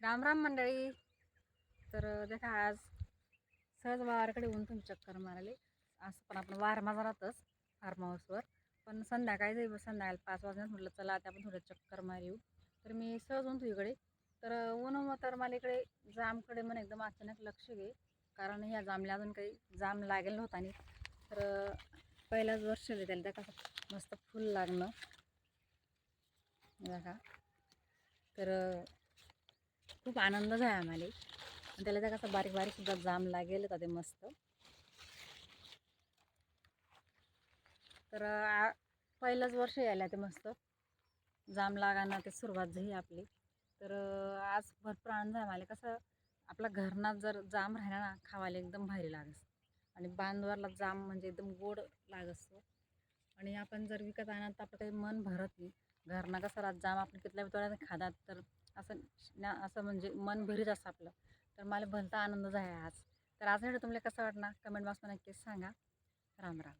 राम राम मंडळी. तर देखा आज सहज वावराकडे ऊन तुम्ही चक्कर मारले. असं पण आपण वार माझा राहतच फार्म हाऊसवर. पण संध्याकाळी जाईल संध्याकाळी पाच वाजण्यात म्हटलं चला आता आपण थोडं चक्कर मारू तर मी सहज होऊन इकडे. तर ऊन मग तर मला इकडे जामकडे मन एकदम अचानक लक्ष घे. कारण ह्या जामला अजून काही जाम लागेल नव्हता आणि तर पहिलाच वर्ष आहे त्याला त्या कसं मस्त फुल लागणं. बघा. तर खूप आनंद झाला आम्हाला. आणि त्याला त्या कसं बारीक बारीक सुद्धा जाम लागेल होता ते मस्त. तर आ- पहिलंच वर्ष यायला ते मस्त. जाम लागाना ते सुरुवात झाली आपली. तर आज भरपूर आनंद आहे मला कसं आपला घरनात जर जाम राहिला ना खावायला एकदम भारी लागस. आणि बांधवरला जाम म्हणजे एकदम गोड लागसतो आणि आपण जर विकत आणत तर आपलं काही मन भरत नाही. घरना कसं रात जाम आपण कितल्या तोड्याने खातात तर असं ना असं म्हणजे मन भरीत असतं आपलं. तर मला भलता आनंद झाला आज. तर आज व्हिडिओ तुम्हाला कसं वाटणार? कमेंट बॉक्समध्ये नक्कीच सांगा. राम राम.